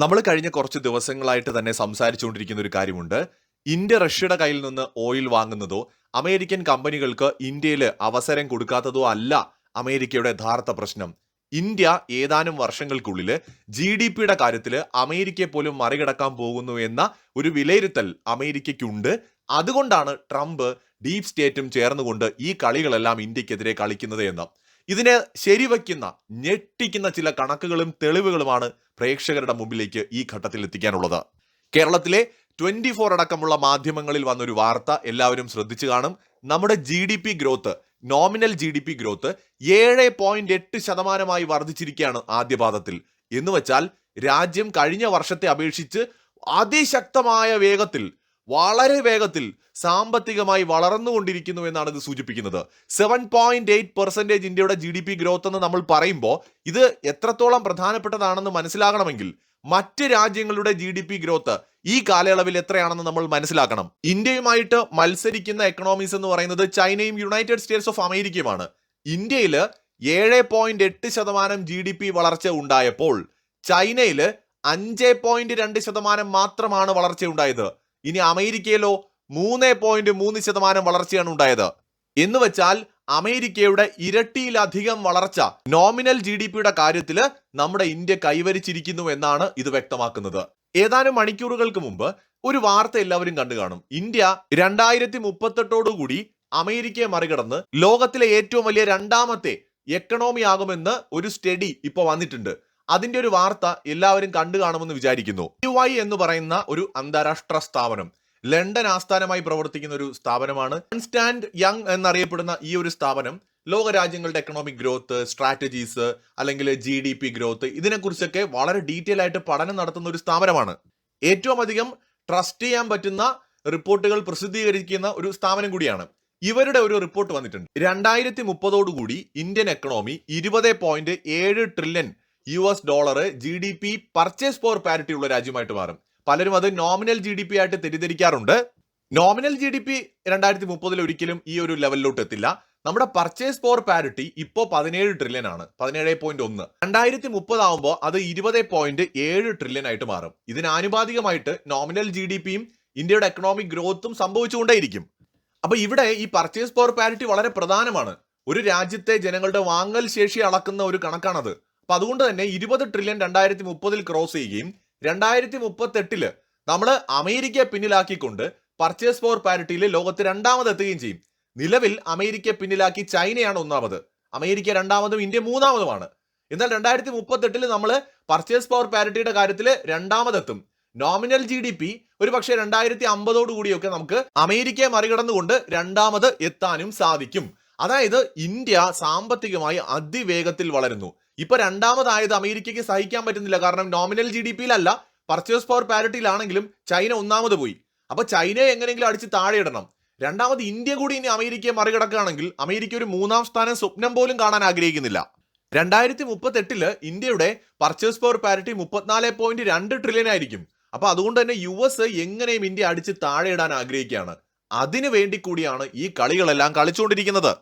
നമ്മൾ കഴിഞ്ഞ കുറച്ച് ദിവസങ്ങളായിട്ട് തന്നെ സംസാരിച്ചുകൊണ്ടിരിക്കുന്ന ഒരു കാര്യമുണ്ട്. ഇന്ത്യ റഷ്യയുടെ കയ്യിൽ നിന്ന് ഓയിൽ വാങ്ങുന്നതോ അമേരിക്കൻ കമ്പനികൾക്ക് ഇന്ത്യയിൽ അവസരം കൊടുക്കാത്തതോ അല്ല അമേരിക്കയുടെ യഥാർത്ഥ പ്രശ്നം. ഇന്ത്യ ഏതാനും വർഷങ്ങൾക്കുള്ളിൽ ജി ഡി പിയുടെ കാര്യത്തിൽ അമേരിക്കയെ പോലും മറികടക്കാൻ പോകുന്നു എന്ന ഒരു വിലയിരുത്തൽ അമേരിക്കയ്ക്കുണ്ട്. അതുകൊണ്ടാണ് ട്രംപ് ഡീപ് സ്റ്റേറ്റും ചേർന്നുകൊണ്ട് ഈ കളികളെല്ലാം ഇന്ത്യക്കെതിരെ കളിക്കുന്നത് എന്ന്. ഇതിനെ ശരിവയ്ക്കുന്ന ഞെട്ടിക്കുന്ന ചില കണക്കുകളും തെളിവുകളുമാണ് പ്രേക്ഷകരുടെ മുമ്പിലേക്ക് ഈ ഘട്ടത്തിൽ എത്തിക്കാനുള്ളത്. കേരളത്തിലെ ട്വന്റി ഫോർ അടക്കമുള്ള മാധ്യമങ്ങളിൽ വന്നൊരു വാർത്ത എല്ലാവരും ശ്രദ്ധിച്ചു കാണും. നമ്മുടെ G D P growth nominal G D P growth ഏഴ് പോയിന്റ് എട്ട് ശതമാനമായി വർദ്ധിച്ചിരിക്കുകയാണ് ആദ്യപാദത്തിൽ എന്ന് വെച്ചാൽ രാജ്യം കഴിഞ്ഞ വർഷത്തെ അപേക്ഷിച്ച് അതിശക്തമായ വേഗത്തിൽ വളരെ വേഗത്തിൽ സാമ്പത്തികമായി വളർന്നുകൊണ്ടിരിക്കുന്നു എന്നാണ് ഇത് സൂചിപ്പിക്കുന്നത്. സെവൻ പോയിന്റ് എയ്റ്റ് പെർസെന്റേജ് ഇന്ത്യയുടെ ജി ഡി പി ഗ്രോത്ത് എന്ന് നമ്മൾ പറയുമ്പോൾ ഇത് എത്രത്തോളം പ്രധാനപ്പെട്ടതാണെന്ന് മനസ്സിലാകണമെങ്കിൽ മറ്റ് രാജ്യങ്ങളുടെ ജി ഡി പി ഗ്രോത്ത് ഈ കാലയളവിൽ എത്രയാണെന്ന് നമ്മൾ മനസ്സിലാക്കണം. ഇന്ത്യയുമായിട്ട് മത്സരിക്കുന്ന എക്കണോമീസ് എന്ന് പറയുന്നത് ചൈനയും യുണൈറ്റഡ് സ്റ്റേറ്റ്സ് ഓഫ് അമേരിക്കയുമാണ് ഇന്ത്യയിൽ ഏഴ് പോയിന്റ് എട്ട് ശതമാനം ജി ഡി പി വളർച്ച ഉണ്ടായപ്പോൾ ചൈനയിൽ അഞ്ച് പോയിന്റ് രണ്ട് ശതമാനം മാത്രമാണ് വളർച്ച ഉണ്ടായത്. ഇനി അമേരിക്കയിലോ മൂന്ന് പോയിന്റ് മൂന്ന് ശതമാനം വളർച്ചയാണ് ഉണ്ടായത്. എന്ന് വെച്ചാൽ അമേരിക്കയുടെ ഇരട്ടിയിലധികം വളർച്ച നോമിനൽ ജി ഡി പിയുടെ കാര്യത്തിൽ നമ്മുടെ ഇന്ത്യ കൈവരിച്ചിരിക്കുന്നു എന്നാണ് ഇത് വ്യക്തമാക്കുന്നത്. ഏതാനും മണിക്കൂറുകൾക്ക് മുമ്പ് ഒരു വാർത്ത എല്ലാവരും കണ്ടു കാണും. ഇന്ത്യ രണ്ടായിരത്തി മുപ്പത്തെട്ടോടുകൂടി അമേരിക്കയെ മറികടന്ന് ലോകത്തിലെ ഏറ്റവും വലിയ രണ്ടാമത്തെ എക്കണോമി ആകുമെന്ന് ഒരു സ്റ്റഡി ഇപ്പോൾ വന്നിട്ടുണ്ട്. അതിന്റെ ഒരു വാർത്ത എല്ലാവരും കണ്ടു കാണുമെന്ന് വിചാരിക്കുന്നു. യു ഐ എന്ന് പറയുന്ന ഒരു അന്താരാഷ്ട്ര സ്ഥാപനം. ലണ്ടൻ ആസ്ഥാനമായി പ്രവർത്തിക്കുന്ന ഒരു സ്ഥാപനമാണ്. സ്റ്റാൻഡ് യങ് എന്നറിയപ്പെടുന്ന ഈ ഒരു സ്ഥാപനം ലോകരാജ്യങ്ങളുടെ എക്കണോമിക് ഗ്രോത്ത് സ്ട്രാറ്റജീസ് അല്ലെങ്കിൽ ജി ഡി പി ഗ്രോത്ത് ഇതിനെക്കുറിച്ചൊക്കെ വളരെ ഡീറ്റെയിൽ ആയിട്ട് പഠനം നടത്തുന്ന ഒരു സ്ഥാപനമാണ്. ഏറ്റവും അധികം ട്രസ്റ്റ് ചെയ്യാൻ പറ്റുന്ന റിപ്പോർട്ടുകൾ പ്രസിദ്ധീകരിക്കുന്ന ഒരു സ്ഥാപനം കൂടിയാണ്. ഇവരുടെ ഒരു റിപ്പോർട്ട് വന്നിട്ടുണ്ട്. രണ്ടായിരത്തി മുപ്പതോടുകൂടി ഇന്ത്യൻ എക്കണോമി ഇരുപത് പോയിന്റ് ഏഴ് trillion U S dollar G D P purchase power parity ഉള്ള രാജ്യമായിട്ട് മാറും. പലരും അത് നോമിനൽ ജി ഡി പി ആയിട്ട് തെറ്റിദ്ധരിക്കാറുണ്ട്. നോമിനൽ ജി ഡി പി രണ്ടായിരത്തി മുപ്പതിൽ ഒരിക്കലും ഈ ഒരു ലെവലിലോട്ട് എത്തില്ല. നമ്മുടെ പർച്ചേസ് പവർ പാരിറ്റി ഇപ്പോൾ പതിനേഴ് ട്രില്യൺ ആണ്. പതിനേഴ് പോയിന്റ് ഒന്ന്. രണ്ടായിരത്തി മുപ്പത് ആകുമ്പോൾ അത് ഇരുപത് പോയിന്റ് ഏഴ് ട്രില്യൺ ആയിട്ട് മാറും. ഇതിന് ആനുപാതികമായിട്ട് നോമിനൽ ജി ഡി പിയും ഇന്ത്യയുടെ എക്കണോമിക് ഗ്രോത്തും സംഭവിച്ചുകൊണ്ടേയിരിക്കും. അപ്പൊ ഇവിടെ ഈ പർച്ചേസ് പവർ പാരിറ്റി വളരെ പ്രധാനമാണ്. ഒരു രാജ്യത്തെ ജനങ്ങളുടെ വാങ്ങൽ ശേഷി അളക്കുന്ന ഒരു കണക്കാണത്. അപ്പൊ അതുകൊണ്ട് തന്നെ ഇരുപത് ട്രില്യൺ രണ്ടായിരത്തി മുപ്പതിൽ ക്രോസ് ചെയ്യുകയും രണ്ടായിരത്തി മുപ്പത്തെട്ടിൽ നമ്മൾ അമേരിക്കയെ പിന്നിലാക്കിക്കൊണ്ട് പർച്ചേസ് പവർ പാരിറ്റിയിൽ ലോകത്ത് രണ്ടാമത് എത്തുകയും ചെയ്യും. നിലവിൽ അമേരിക്കയെ പിന്നിലാക്കി ചൈനയാണ് ഒന്നാമത്. അമേരിക്ക രണ്ടാമതും ഇന്ത്യ മൂന്നാമതുമാണ്. എന്നാൽ രണ്ടായിരത്തി മുപ്പത്തെട്ടിൽ നമ്മൾ പർച്ചേസ് പവർ പാരിറ്റിയുടെ കാര്യത്തിൽ രണ്ടാമതെത്തും. നോമിനൽ ജി ഡി പി ഒരു പക്ഷേ രണ്ടായിരത്തി അമ്പതോടു കൂടിയൊക്കെ നമുക്ക് അമേരിക്കയെ മറികടന്നുകൊണ്ട് രണ്ടാമത് എത്താനും സാധിക്കും. അതായത് ഇന്ത്യ സാമ്പത്തികമായി അതിവേഗത്തിൽ വളരുന്നു. ഇപ്പൊ രണ്ടാമതായത് അമേരിക്കയ്ക്ക് സഹിക്കാൻ പറ്റുന്നില്ല. കാരണം നോമിനൽ ജി ഡി പിയിലല്ല പർച്ചേസ് പവർ പാരിറ്റിയിലാണെങ്കിലും ചൈന ഒന്നാമത് പോയി. അപ്പൊ ചൈനയെ എങ്ങനെയെങ്കിലും അടിച്ച് താഴെ ഇടണം. രണ്ടാമത് ഇന്ത്യ കൂടി ഇനി അമേരിക്കയെ മറികടക്കുകയാണെങ്കിൽ അമേരിക്ക ഒരു മൂന്നാം സ്ഥാനം സ്വപ്നം പോലും കാണാൻ ആഗ്രഹിക്കുന്നില്ല. രണ്ടായിരത്തി മുപ്പത്തെട്ടിൽ ഇന്ത്യയുടെ പർച്ചേസ് പവർ പാരിറ്റി മുപ്പത്തിനാല് പോയിന്റ് രണ്ട് ട്രില്യൻ ആയിരിക്കും. അപ്പൊ അതുകൊണ്ട് തന്നെ യു എസ് എങ്ങനെയും ഇന്ത്യ അടിച്ച് താഴെ ഇടാൻ ആഗ്രഹിക്കുകയാണ്. അതിനു വേണ്ടി കൂടിയാണ് ഈ കളികളെല്ലാം കളിച്ചുകൊണ്ടിരിക്കുന്നത്.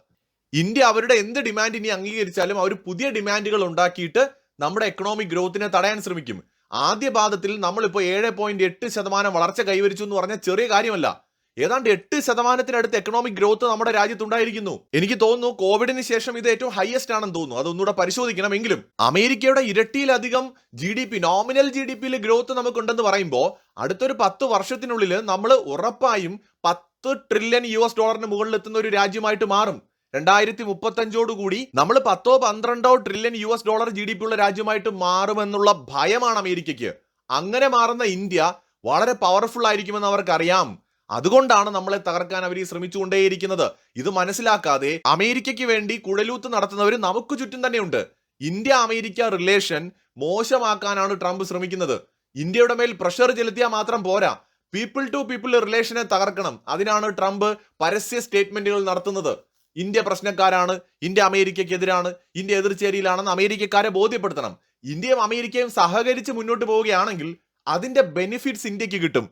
ഇന്ത്യ അവരുടെ എന്ത് ഡിമാൻഡ് ഇനി അംഗീകരിച്ചാലും അവർ പുതിയ ഡിമാൻഡുകൾ ഉണ്ടാക്കിയിട്ട് നമ്മുടെ എക്കണോമിക് ഗ്രോത്തിനെ തടയാൻ ശ്രമിക്കും. ആദ്യ പാദത്തിൽ നമ്മളിപ്പോൾ ഏഴ് പോയിന്റ് എട്ട് ശതമാനം വളർച്ച കൈവരിച്ചു എന്ന് പറഞ്ഞാൽ ചെറിയ കാര്യമല്ല. ഏതാണ്ട് എട്ട് ശതമാനത്തിനടുത്ത് എക്കണോമിക് ഗ്രോത്ത് നമ്മുടെ രാജ്യത്ത് ഉണ്ടായിരിക്കുന്നു എനിക്ക് തോന്നുന്നു കോവിഡിന് ശേഷം ഇത് ഏറ്റവും ഹയസ്റ്റ് ആണെന്ന് തോന്നുന്നു. അതൊന്നുകൂടെ പരിശോധിക്കണമെങ്കിലും അമേരിക്കയുടെ ഇരട്ടിയിലധികം G D P nominal G D പിയിൽ ഗ്രോത്ത് നമുക്കുണ്ടെന്ന് പറയുമ്പോൾ അടുത്തൊരു പത്ത് വർഷത്തിനുള്ളിൽ നമ്മൾ ഉറപ്പായും പത്ത് ട്രില്യൺ യു എസ് ഡോളറിന് മുകളിൽ എത്തുന്ന ഒരു രാജ്യമായിട്ട് മാറും. രണ്ടായിരത്തി മുപ്പത്തഞ്ചോടുകൂടി നമ്മൾ പത്തോ പന്ത്രണ്ടോ trillion U S dollar G D P ഉള്ള രാജ്യമായിട്ട് മാറുമെന്നുള്ള ഭയമാണ് അമേരിക്കയ്ക്ക്. അങ്ങനെ മാറുന്ന ഇന്ത്യ വളരെ പവർഫുൾ ആയിരിക്കുമെന്ന് അവർക്കറിയാം. അതുകൊണ്ടാണ് നമ്മളെ തകർക്കാൻ അവർ ശ്രമിച്ചുകൊണ്ടേയിരിക്കുന്നത്. ഇത് മനസ്സിലാക്കാതെ അമേരിക്കയ്ക്ക് വേണ്ടി കുഴലൂത്ത് നടത്തുന്നവർ നമുക്ക് ചുറ്റും തന്നെയുണ്ട്. ഇന്ത്യ അമേരിക്ക റിലേഷൻ മോശമാക്കാനാണ് ട്രംപ് ശ്രമിക്കുന്നത്. ഇന്ത്യയുടെ മേൽ പ്രഷർ ചെലുത്തിയാൽ മാത്രം പോരാ. പീപ്പിൾ ടു പീപ്പിൾ റിലേഷനെ തകർക്കണം. അതിനാണ് ട്രംപ് പരസ്യ സ്റ്റേറ്റ്മെന്റുകൾ നടത്തുന്നത്. ഇന്ത്യ പ്രശ്നക്കാരാണ് ഇന്ത്യ അമേരിക്കയ്ക്കെതിരാണ് ഇന്ത്യ എതിർചേരിയിലാണെന്ന് അമേരിക്കക്കാരെ ബോധ്യപ്പെടുത്തണം. ഇന്ത്യയും അമേരിക്കയും സഹകരിച്ച് മുന്നോട്ട് പോവുകയാണെങ്കിൽ അതിന്റെ ബെനിഫിറ്റ്സ് ഇന്ത്യയ്ക്ക് കിട്ടും.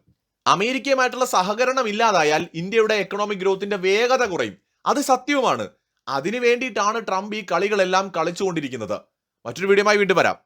അമേരിക്കയുമായിട്ടുള്ള സഹകരണം ഇല്ലാതായാൽ ഇന്ത്യയുടെ എക്കണോമിക് ഗ്രോത്തിന്റെ വേഗത കുറയും. അത് സത്യവുമാണ്. അതിനു വേണ്ടിയിട്ടാണ് ട്രംപ് ഈ കളികളെല്ലാം കളിച്ചുകൊണ്ടിരിക്കുന്നത്. മറ്റൊരു വീഡിയോമായി വീണ്ടും വരാം.